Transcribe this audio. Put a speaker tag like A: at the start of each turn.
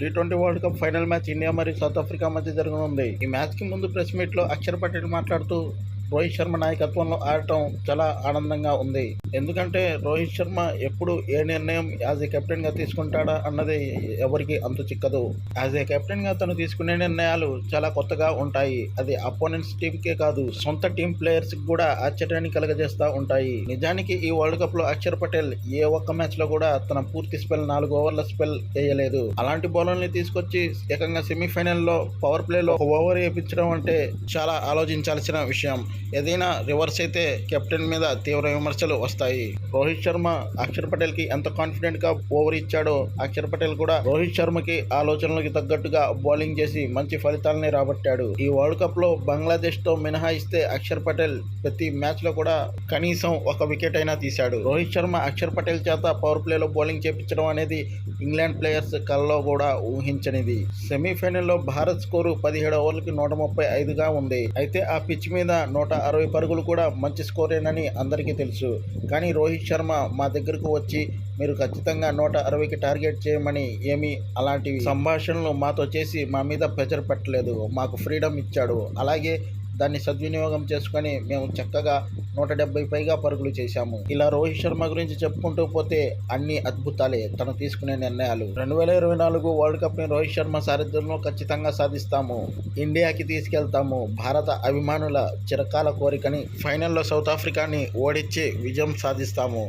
A: T twenty world cup final match India మరియు South Africa మధ్య జరగనుంది. ఈ మ్యాచ్కి ముందు ప్రెస్ మీట్లో అక్షర్ పటేల్ మాట్లాడుతూ రోహిత్ శర్మ నాయకత్వంలో ఆడటం చాలా ఆనందంగా ఉంది. ఎందుకంటే రోహిత్ శర్మ ఎప్పుడు ఏ నిర్ణయం యాజ్ ఏ కెప్టెన్గా తీసుకుంటాడా అన్నది ఎవరికి అంతు చిక్కదు. యాజ్ ఏ కెప్టెన్గా తను తీసుకునే నిర్ణయాలు చాలా కొత్తగా ఉంటాయి. అది అపోనెంట్స్ టీమ్ కే కాదు సొంత టీం ప్లేయర్స్ కూడా ఆశ్చర్యాన్ని కలగజేస్తూ ఉంటాయి. నిజానికి ఈ వరల్డ్ కప్లో అక్షర్ పటేల్ ఏ ఒక్క మ్యాచ్లో కూడా తన పూర్తి స్పెల్ నాలుగు ఓవర్ల స్పెల్ వేయలేదు. అలాంటి బౌలర్ని తీసుకొచ్చి ఏకంగా సెమీఫైనల్లో పవర్ ప్లేలో ఓవర్ వేయించడం అంటే చాలా ఆలోచించాల్సిన విషయం. ఏదైనా రివర్స్ అయితే కెప్టెన్ మీద తీవ్ర విమర్శలు వస్తాయి. రోహిత్ శర్మ అక్షర్ పటేల్కి ఎంత కాన్ఫిడెంట్గా ఓవర్ ఇచ్చాడో అక్షర్ పటేల్ కూడా రోహిత్ శర్మకి ఆలోచనలకు తగ్గట్టుగా బౌలింగ్ చేసి మంచి ఫలితాలని రాబట్టాడు. ఈ వరల్డ్ కప్లో బంగ్లాదేశ్తో మినహాయిస్తే అక్షర్ పటేల్ ప్రతి మ్యాచ్లో కూడా కనీసం ఒక వికెట్ అయినా తీశాడు. రోహిత్ శర్మ అక్షర్ పటేల్ చేత పవర్ ప్లేలో బౌలింగ్ చేపించడం అనేది ఇంగ్లాండ్ ప్లేయర్స్ కల్లో కూడా ఊహించనిది. సెమీఫైనల్లో భారత్ స్కోరు పదిహేడు ఓవర్లకి నూట ముప్పై ఐదుగా ఉంది. అయితే ఆ పిచ్ మీద నూట నూట అరవై పరుగులు కూడా మంచి స్కోరేనని అందరికీ తెలుసు. కానీ రోహిత్ శర్మ మా దగ్గరకు వచ్చి మీరు ఖచ్చితంగా నూట అరవైకి టార్గెట్ చేయమని ఏమీ అలాంటివి సంభాషణలు మాతో చేసి మా మీద ప్రెజర్ పెట్టలేదు. మాకు ఫ్రీడమ్ ఇచ్చాడు. అలాగే దాన్ని సద్వినియోగం చేసుకొని మేము చక్కగా నూట డెబ్బై పైగా పరుగులు చేశాము. ఇలా రోహిత్ శర్మ గురించి చెప్పుకుంటూ పోతే అన్ని అద్భుతాలే తను తీసుకునే నిర్ణయాలు. రెండు వేల ఇరవై నాలుగు వరల్డ్ కప్ని రోహిత్ శర్మ సారథ్యంలో ఖచ్చితంగా సాధిస్తాము. ఇండియాకి తీసుకెళ్తాము. భారత అభిమానుల చిరకాల కోరికని ఫైనల్లో సౌత్ ఆఫ్రికాని ఓడించి విజయం సాధిస్తాము.